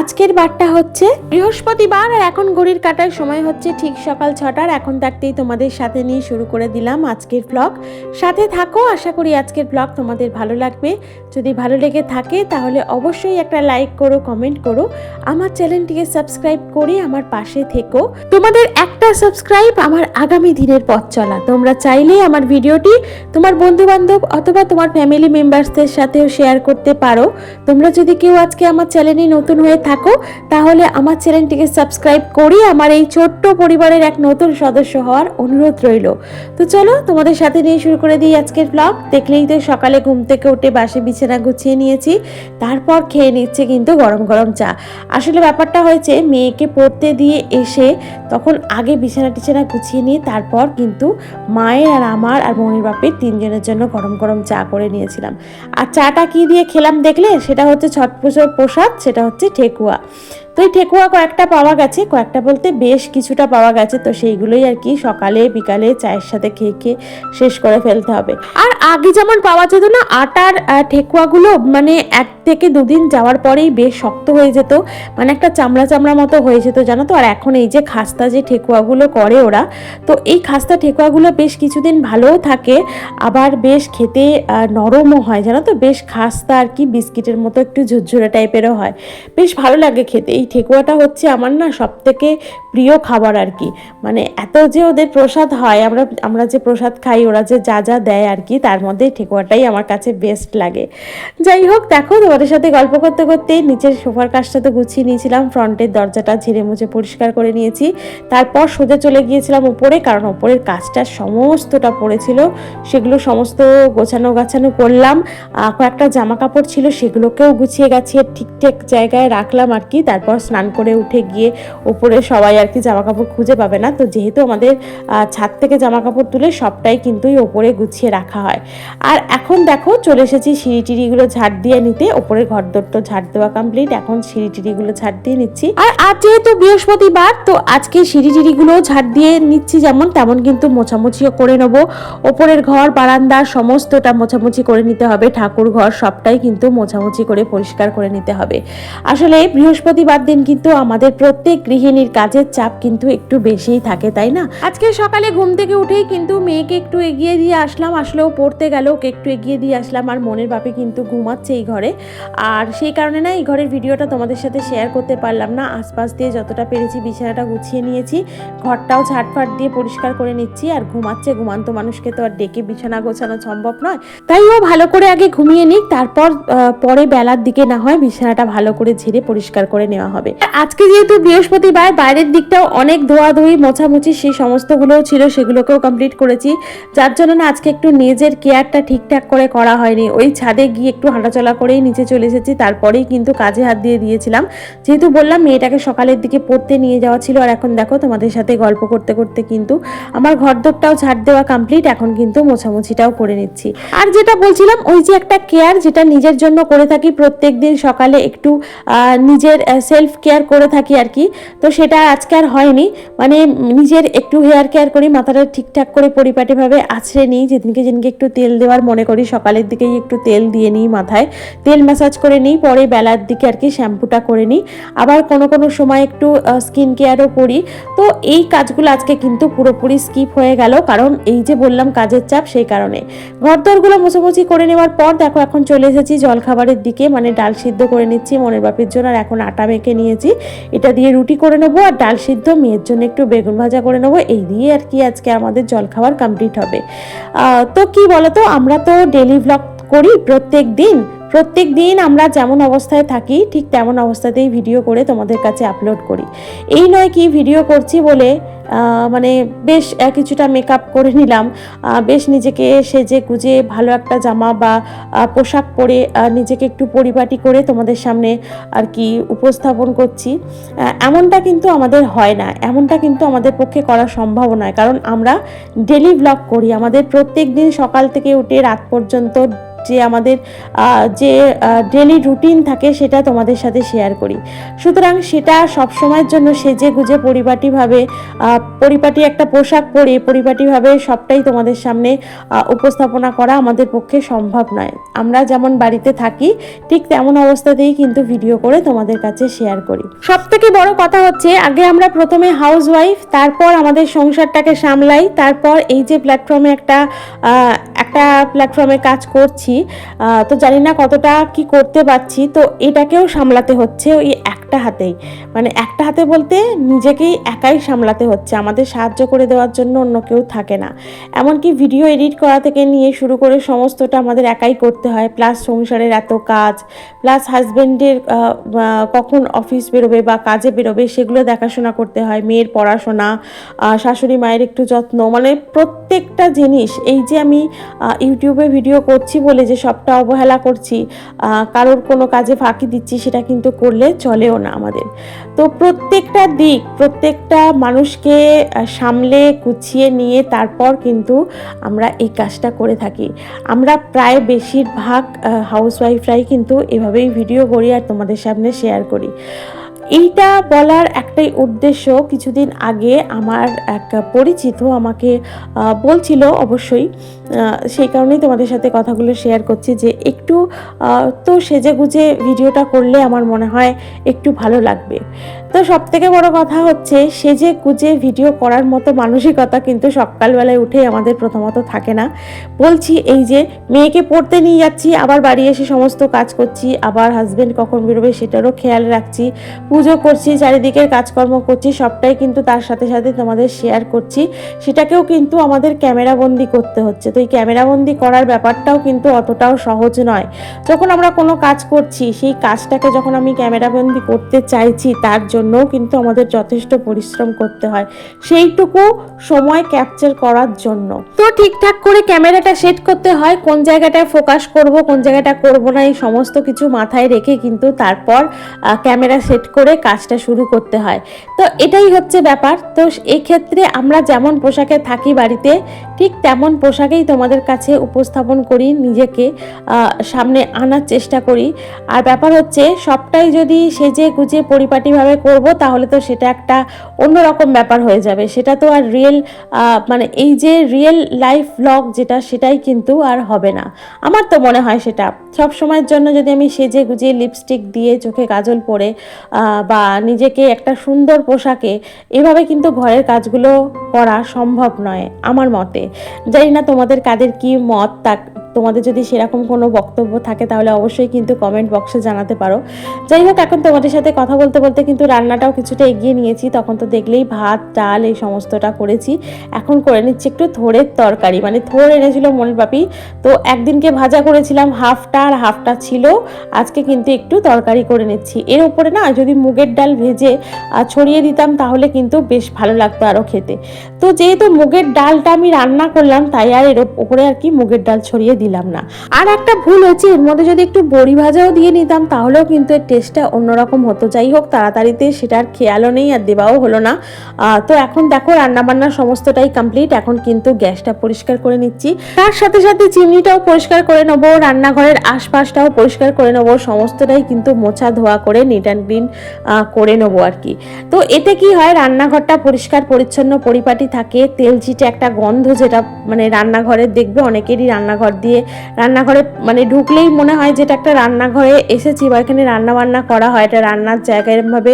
আজকের বারটা হচ্ছে বৃহস্পতিবার আর এখন ঘড়ির কাটার সময় হচ্ছে ঠিক সকাল ছটার। এখন থাকতেই তোমাদের সাথে নিয়ে শুরু করে দিলাম আজকের ব্লগ সাথে থাকো, আশা করি আজকের ব্লগ তোমাদের ভালো লাগবে। যদি ভালো লেগে থাকে তাহলে অবশ্যই একটা লাইক করো কমেন্ট করো। আমার চ্যানেলটিকে সাবস্ক্রাইব করে আমার পাশে থেকো। তোমাদের একটা সাবস্ক্রাইব আমার আগামী দিনের পথ চলা। তোমরা চাইলেই আমার ভিডিওটি তোমার বন্ধু বান্ধব অথবা তোমার ফ্যামিলি মেম্বার্সদের সাথেও শেয়ার করতে পারো। তোমরা যদি কেউ আজকে আমার চ্যানেলে নতুন হয়ে থাকো, তাহলে আমার চ্যানেলটিকে সাবস্ক্রাইব করে আমার এই ছোট্ট পরিবারের এক নতুন সদস্য হওয়ার অনুরোধ রইল। তো চলো, তোমাদের সাথে নিয়ে শুরু করে দিই আজকের ব্লগ দেখলেই তো সকালে ঘুম থেকে উঠে বাসে বিছানা গুছিয়ে নিয়েছি, তারপর খেয়ে নিচ্ছে কিন্তু গরম গরম চা। আসলে ব্যাপারটা হয়েছে, মেয়েকে পড়তে দিয়ে এসে তখন আগে বিছানা টিছানা গুছিয়ে নিয়ে তারপর কিন্তু মায়ের আর আমার আর বোনের বাপের তিনজনের জন্য গরম গরম চা করে নিয়েছিলাম। আর চাটা কি দিয়ে খেলাম দেখলে? সেটা হচ্ছে ছট পুজোর প্রসাদ, সেটা হচ্ছে ঠেকুয়া তো এই ঠেকুয়া কয়েকটা পাওয়া গেছে, কয়েকটা বলতে বেশ কিছুটা পাওয়া গেছে, তো সেইগুলোই আর কি সকালে, বিকালে চায়ের সাথে খেয়ে খেয়ে শেষ করে ফেলতে হবে। আর আগে যেমন পাওয়া যেত না, আটার ঠেকুয়াগুলো মানে এক থেকে দুদিন যাওয়ার পরেই বেশ শক্ত হয়ে যেত মানে একটা চামড়া চামড়া মতো হয়ে যেত, জানো তো? আর এখন এই যে খাস্তা যে ঠেকুয়াগুলো করে ওরা, তো এই খাস্তা ঠেকুয়াগুলো বেশ কিছুদিন ভালোও থাকে, আবার বেশ খেতে নরমও হয়, জানো তো? বেশ খাস্তা আর কি, বিস্কিটের মতো একটু ঝুরঝুরে টাইপেরও হয়। বেশ ভালো লাগে খেতে এই ঠেকুয়াটা হচ্ছে আমার না সব থেকে প্রিয় খাবার আর কি। মানে এত যে ওদের প্রসাদ হয়, আমরা আমরা যে প্রসাদ খাই, ওরা যে যা যা দেয় আর কি, তার মধ্যে ঠেকুয়াটাই আমার কাছে বেস্ট লাগে। যাই হোক, দেখো, তোমাদের সাথে গল্প করতে করতে নিচের সোফার কাজটা তো গুছিয়ে নিয়েছিলাম, ফ্রন্টের দরজাটা ঝেড়ে মুছে পরিষ্কার করে নিয়েছি। তারপর সোজা চলে গিয়েছিলাম উপরে, কারণ ওপরের কাজটা সমস্তটা পড়েছিল, সেগুলো সমস্ত গোছানো গাছানো করলাম। কয়েকটা জামা কাপড় ছিল, সেগুলোকেও গুছিয়ে গাছিয়ে ঠিকঠাক জায়গায় রাখলাম আর কি, তারপর স্নান করে উঠে গিয়ে উপরে সবাই আর কি জামা কাপড় খুঁজে পাবে না। তো যেহেতু আমাদের ছাদ থেকে জামা কাপড় তুলে সবটাই কিন্তু ওপরে গুছিয়ে রাখা হয়। আর এখন দেখো চলে এসেছি সিঁড়ি টিড়িগুলো ঝাড় দিয়ে নিতে। ওপরে ঘর দরটো ঝাড় দেওয়া কমপ্লিট এখন সিঁড়ি টিড়িগুলো ঝাড় দিয়ে নিচ্ছি। আর আজ যেহেতু বৃহস্পতিবার, তো আজকে সিঁড়ি টিড়িগুলো ঝাড় দিয়ে নিচ্ছি যেমন তেমন কিন্তু মোছামুছিও করে নেব। ওপরের ঘর, বারান্দা সমস্তটা মোছামুছি করে নিতে হবে। ঠাকুর ঘর সবটাই কিন্তু মোছামুছি করে পরিষ্কার করে নিতে হবে। আসলে বৃহস্পতিবার দিন কিন্তু আমাদের প্রত্যেক গৃহিণীর কাজের চাপ কিন্তু একটু বেশিই থাকে, তাই না? আজকে সকালে ঘুম থেকে উঠেই কিন্তু মেয়েকে একটু এগিয়ে দিয়ে আসলাম, আসলেও পড়তে গেল, ওকে একটু এগিয়ে দিয়ে আসলাম, আর মনের বাপে কিন্তু ঘুমাচ্ছে এই ঘরে। আর সেই কারণে না, এই ঘরের ভিডিওটা তোমাদের সাথে শেয়ার করতে পারলাম না। আশপাশ দিয়ে যতটা পেরেছি বিছানাটা গুছিয়ে নিয়েছি, ঘরটাও ঝাটফাট দিয়ে পরিষ্কার করে নিচ্ছি, আর ঘুমাচ্ছে ঘুমান্ত মানুষকে তো আর ডেকে বিছানা গোছানো সম্ভব নয়। তাই ও ভালো করে আগে ঘুমিয়ে নিক, তারপর পরে বেলার দিকে না হয় বিছানাটা ভালো করে ঝেড়ে পরিষ্কার করে নেওয়া হবে। আজকে যেহেতু বৃহস্পতিবার, বাইরের দিকটাও অনেক ধোয়াধুয়ি, মোছামুছি সেই সমস্তগুলোও ছিল, সেগুলোকেও কমপ্লিট করেছি। যার জন্য না আজকে একটু নিজের কেয়ারটা ঠিকঠাক করে করা হয়নি। ওই ছাদে গিয়ে একটু হাঁটাচলা করেই নিচে চলে এসেছি, তারপরেই কিন্তু কাজে হাত দিয়ে দিয়েছিলাম। যেহেতু বললাম মেয়েটাকে সকালের দিকে পড়তে নিয়ে যাওয়া ছিল, আর এখন দেখো তোমাদের সাথে গল্প করতে করতে কিন্তু আমার ঘরদোরটাও ঝাড় দেওয়া কমপ্লিট এখন কিন্তু মোছামুছিটাও করে নিচ্ছি। আর যেটা বলছিলাম, ওই যে একটা কেয়ার যেটা নিজের জন্য করে থাকি প্রত্যেক দিন সকালে একটু নিজের সেলফ কেয়ার করে থাকি আর কি। তো সেটা আজকে আর হয়নি। মানে নিজের একটু হেয়ার কেয়ার করি, মাথাটা ঠিকঠাক করে পরিপাটিভাবে আছড়ে নিই। যেদিনকে যেদিনকে একটু তেল দেওয়ার মনে করি, সকালের দিকেই একটু তেল দিয়ে নিই মাথায়। তেল ম্যাসাজ করে নিই, পরে বেলার দিকে আর কি শ্যাম্পুটা করে নিই। আবার কোনো কোনো সময় একটু স্কিন কেয়ারও করি। তো এই কাজগুলো আজকে কিন্তু পুরোপুরি স্কিপ হয়ে গেল। কারণ এই যে বললাম কাজের চাপ, সেই কারণে। ঘরদরগুলো মোছামুছি করে নেওয়ার পর দেখো, এখন চলে এসেছি জলখাবারের দিকে। মানে ডাল সিদ্ধ করে নিচ্ছি, মনের বাপের জন্য। আর এখন আটা মেখে নিয়েছি। এটা দিয়ে রুটি করে নেব আর ডাল সিদ্ধ, মেয়ের জন্য একটু বেগুন ভাজা করে নেব। এই দিয়ে আর কি আজকে আমাদের জলখাবার কমপ্লিট হবে। তো কি বলতো, আমরা তো ডেলি ব্লগ করি প্রত্যেক দিন। প্রত্যেক দিন আমরা যেমন অবস্থায় থাকি, ঠিক তেমন অবস্থাতেই ভিডিও করে তোমাদের কাছে আপলোড করি। এই নয় কি ভিডিও করছি বলে মানে বেশ কিছুটা মেকআপ করে নিলাম। বেশ নিজেকে সেজে গুজে ভালো একটা জামা বা পোশাক পরে নিজেকে একটু পরিপাটি করে তোমাদের সামনে আর কি উপস্থাপন করছি। এমনটা কিন্তু আমাদের হয় না। এমনটা কিন্তু আমাদের পক্ষে করা সম্ভব নয়। কারণ আমরা ডেলি ব্লগ করি। আমাদের প্রত্যেক দিন সকাল থেকে উঠে রাত পর্যন্ত যে আমাদের যে ডেলি রুটিন থাকে সেটা তোমাদের সাথে শেয়ার করি। সুতরাং সেটা সবসময়ের জন্য সেজে গুজে পরিপাটিভাবে পরিপাটি একটা পোশাক পরে পরিপাটিভাবে সবটাই তোমাদের সামনে উপস্থাপনা করা আমাদের পক্ষে সম্ভব নয়। আমরা যেমন বাড়িতে থাকি, ঠিক তেমন অবস্থাতেই কিন্তু ভিডিও করে তোমাদের কাছে শেয়ার করি। সব থেকে বড় কথা হচ্ছে, আগে আমরা প্রথমে হাউস ওয়াইফ তারপর আমাদের সংসারটাকে সামলাই, তারপর এই যে প্ল্যাটফর্মে একটা একটা প্ল্যাটফর্মে কাজ করছি আহ, তো জানি না কতটা কি করতে পারছি। তো এটাকেও সামলাতে হচ্ছে ওই একটা হাতেই। মানে একটা হাতে বলতে নিজেকেই একাই সামলাতে হচ্ছে। আমাদের সাহায্য করে দেওয়ার জন্য অন্য কেউ থাকে না। এমনকি ভিডিও এডিট করা থেকে নিয়ে শুরু করে সমস্তটা আমাদের একাই করতে হয়। প্লাস সংসারের এত কাজ প্লাস হাজব্যান্ডের কখন অফিস বেরোবে বা কাজে বেরোবে সেগুলো দেখাশোনা করতে হয়। মেয়ের পড়াশোনা শাশুড়ি মায়ের একটু যত্ন। মানে প্রত্যেকটা জিনিস এই যে আমি ইউটিউবে ভিডিও করছি বলে যে সবটা অবহেলা করছি কারোর কোনো কাজে ফাঁকি দিচ্ছি, সেটা কিন্তু করলে চলেও না আমাদের। তো প্রত্যেকটা দিক, প্রত্যেকটা মানুষকে সামলে গুছিয়ে নিয়ে তারপর কিন্তু আমরা এই কাজটা করে থাকি। আমরা প্রায় বেশিরভাগ হাউস ওয়াইফরাই কিন্তু এভাবেই ভিডিও করি আর তোমাদের সামনে শেয়ার করি। এইটা বলার একটাই উদ্দেশ্য, কিছুদিন আগে আমার এক পরিচিত আমাকে বলছিল অবশ্যই সেই কারণেই তোমাদের সাথে কথাগুলো শেয়ার করছি যে একটু তো সেজে গুজে ভিডিওটা করলে আমার মনে হয় একটু ভালো লাগবে। তো সব থেকে বড় কথা হচ্ছে সেজে গুজে ভিডিও করার মতো মানসিকতা কিন্তু সকালবেলায় উঠে আমাদের প্রথমত থাকে না। বলছি এই যে মেয়েকে পড়তে নিয়ে যাচ্ছি, আবার বাড়ি এসে সমস্ত কাজ করছি, আবার হাজবেন্ড কখন বেরোবে সেটারও খেয়াল রাখছি, পুজো করছি, চারিদিকের কাজকর্ম করছি, সবটাই কিন্তু তার সাথে সাথে তোমাদের শেয়ার করছি। সেটাকেও কিন্তু আমাদের ক্যামেরাবন্দি করতে হচ্ছে। তো এই ক্যামেরাবন্দি করার ব্যাপারটাও কিন্তু অতটাও সহজ নয়। যখন আমরা কোনো কাজ করছি, সেই কাজটাকে যখন আমি ক্যামেরাবন্দি করতে চাইছি, তার জন্যও কিন্তু আমাদের যথেষ্ট পরিশ্রম করতে হয়। সেইটুকু সময় ক্যাপচার করার জন্য। তো ঠিকঠাক করে ক্যামেরাটা সেট করতে হয়, কোন জায়গাটায় ফোকাস করব, কোন জায়গাটা করব না, এই সমস্ত কিছু মাথায় রেখে কিন্তু তারপর ক্যামেরা সেট করে কাজটা শুরু করতে হয়। তো এটাই হচ্ছে ব্যাপার। তো এক্ষেত্রে আমরা যেমন পোশাকে থাকি বাড়িতে, ঠিক তেমন পোশাকেই তোমাদের কাছে উপস্থাপন করি, নিজেকে সামনে আনার চেষ্টা করি। আর ব্যাপার হচ্ছে, সবটাই যদি সেজে গুজে পরিপাটিভাবে করব, তাহলে তো সেটা একটা অন্যরকম ব্যাপার হয়ে যাবে। সেটা তো আর রিয়েল মানে এই যে রিয়েল লাইফ ব্লগ যেটা, সেটাই কিন্তু আর হবে না। আমার তো মনে হয় সেটা। সব সময়ের জন্য যদি আমি সেজে গুজে লিপস্টিক দিয়ে চোখে কাজল পরে বা নিজেকে একটা সুন্দর পোশাকে, এভাবে কিন্তু ঘরের কাজগুলো করা সম্ভব নয়, আমার মতে। জানি না তোমাদের কাদের কি মত তা তোমাদের যদি সেরকম কোনো বক্তব্য থাকে, তাহলে অবশ্যই কিন্তু কমেন্ট বক্সে জানাতে পারো। যাই হোক, এখন তোমাদের সাথে কথা বলতে বলতে কিন্তু রান্নাটাও কিছুটা এগিয়ে নিয়েছি। তখন তো দেখলেই ভাত, ডাল, এই সমস্তটা করেছি। এখন করে নিচ্ছি একটু থোড়ের তরকারি। মানে থোড় এনেছিল মনের বাপি তো একদিনকে ভাজা করেছিলাম হাফটা, আর হাফটা ছিল। আজকে কিন্তু একটু তরকারি করে নিচ্ছি। এর উপরে না, যদি মুগের ডাল ভেজে ছড়িয়ে দিতাম, তাহলে কিন্তু বেশ ভালো লাগতো আরও খেতে। তো যেহেতু মুগের ডালটা আমি রান্না করলাম, তাই আর এর উপরে আর কি মুগের ডাল ছড়িয়ে দিলাম না। আর একটা ভুল হয়েছে, এর মধ্যে যদি একটু বড়ি ভাজাও দিয়ে নিতাম, তাহলেও কিন্তু এর টেস্টটা অন্যরকম হতো। যাই হোক, তাড়াতাড়িতে সেটার খেয়ালও নেই আর দেওয়াও হলো না। তো এখন দেখো, রান্নাবান্না সমস্তটাই কমপ্লিট এখন কিন্তু গ্যাসটা পরিষ্কার করে নিচ্ছি। তার সাথে সাথে চিমনিটাও পরিষ্কার করে নেব, রান্নাঘরের আশপাশটাও পরিষ্কার করে নেব। সমস্তটাই কিন্তু মোছা ধোয়া করে নিট অ্যান্ড ক্লিন করে নেব আর কি। তো এতে কি হয়, রান্নাঘরটা পরিষ্কার, পরিচ্ছন্ন পরিপাটি থাকে। তেল চিটে একটা গন্ধ যেটা মানে রান্নাঘরে দেখবে, অনেকেরই রান্নাঘর দিয়ে রান্নাঘরে মানে ঢুকলেই মনে হয় যেটা একটা রান্নাঘরে এসেছি বা এখানে রান্না বান্না করা হয় এটা রান্নার জায়গা এরমভাবে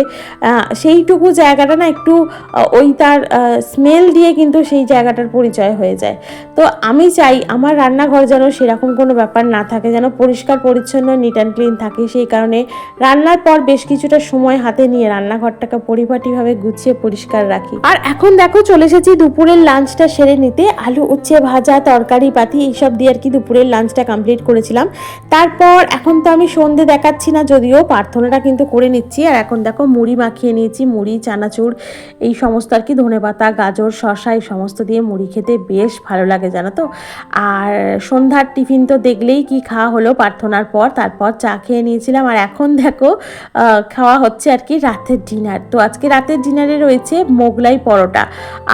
সেইটুকু জায়গাটা না একটু ওই তার স্মেল দিয়ে কিন্তু সেই জায়গাটার পরিচয় হয়ে যায়। তো আমি চাই আমার রান্নাঘর যেন সেরকম কোনো ব্যাপার না থাকে, যেন পরিষ্কার, পরিচ্ছন্ন নিট অ্যান্ড ক্লিন থাকে। সেই কারণে রান্নার পর বেশ কিছুটা সময় হাতে নিয়ে রান্নাঘরটাকে পরিপাটিভাবে গুছিয়ে পরিষ্কার রাখি। আর এখন দেখো চলে এসেছি দুপুরের লাঞ্চটা সেরে নিতে, আলু উচ্ছে, ভাজা, তরকারি, পাতি, এইসব দিয়ে আর কি দুপুরের লাঞ্চটা কমপ্লিট করেছিলাম। তারপর এখন তো আমি সন্ধে দেখাচ্ছি না, যদিও প্রার্থনাটা কিন্তু করে নিচ্ছি। আর এখন দেখো মুড়ি মাখিয়ে নিয়েছি, মুড়ি, চানাচুর, এই সমস্ত আর কি, ধনেপাতা, গাজর শশা এই সমস্ত দিয়ে মুড়ি খেতে বেশ ভালো লাগে, জানো তো? আর সন্ধ্যার টিফিন তো দেখলেই কি খাওয়া হলো প্রার্থনার পর। তারপর চা খেয়ে নিয়েছিলাম। আর এখন দেখো খাওয়া হচ্ছে আর কি রাতের ডিনার তো আজকে রাতের ডিনারে রয়েছে মোগলাই পরোটা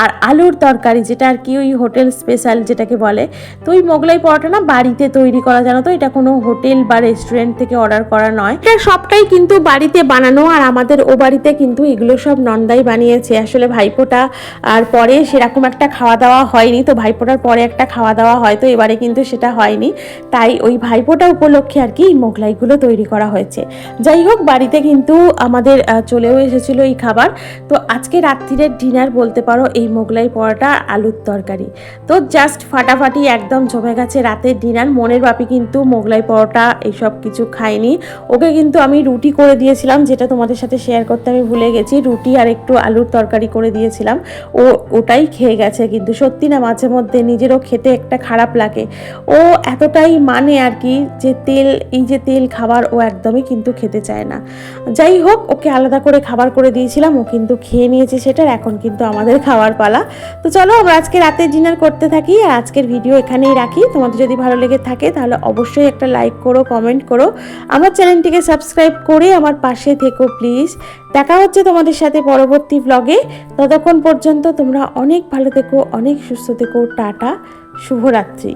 আর আলুর তরকারি, যেটা আর কি ওই হোটেল স্পেশাল যেটাকে বলে। তো ওই মোগলাই পরোটা না বাড়িতে তৈরি করা, জানো তো? এটা কোনো হোটেল বা রেস্টুরেন্ট থেকে অর্ডার করা নয়। এটা সবটাই কিন্তু বাড়িতে বানানো, আর আমাদের ও বাড়িতে কিন্তু এগুলো সব নন্দাই বানিয়েছে। আসলে ভাইফোঁটা আর পরে সেরকম একটা খাওয়া দাওয়া হয়নি, তো ভাইফোঁটার পরে একটা খাওয়া দাওয়া হয়, তো এবারে কিন্তু সেটা হয়নি। তাই ওই ভাইফোঁটা উপলক্ষে আর কি মোগলাইগুলো তৈরি করা হয়েছে। যাই হোক, বাড়িতে কিন্তু আমাদের চলেও এসেছিল এই খাবার। তো আজকে রাত্রিরের ডিনার বলতে পারো, এই মোগলাই পরোটা আলুর তরকারি। তো জাস্ট ফাটাফাটি একদম জমে গেছে ডিনার মনের বাপি কিন্তু মোগলাই পরোটা এইসব কিছু খায়নি। ওকে কিন্তু আমি রুটি করে দিয়েছিলাম, যেটা তোমাদের সাথে শেয়ার করতে আমি ভুলে গেছি। রুটি আর একটু আলুর তরকারি করে দিয়েছিলাম। ও ওটাই খেয়ে গেছে কিন্তু। সত্যি না, মাঝে মধ্যে নিজেরও খেতে একটা খারাপ লাগে। ও এতটাই মানে আর কি যে তেল, এই যে তেল খাবার ও একদমই কিন্তু খেতে চায় না। যাই হোক, ওকে আলাদা করে খাবার করে দিয়েছিলাম, ও কিন্তু খেয়ে নিয়েছে সেটার এখন কিন্তু আমাদের খাওয়ার পালা। তো চলো আমরা আজকে রাতের ডিনার করতে থাকি, আর আজকের ভিডিও এখানেই রাখি। তোমাদের যদি ভালো লেগে থাকে, তাহলে অবশ্যই একটা লাইক করো কমেন্ট করো। আমার চ্যানেলটিকে সাবস্ক্রাইব করে আমার পাশে থেকো প্লিজ দেখা হচ্ছে তোমাদের সাথে পরবর্তী ব্লগে ততক্ষণ পর্যন্ত তোমরা অনেক ভালো থেকো, অনেক সুস্থ থেকো, টাটা, শুভরাত্রি।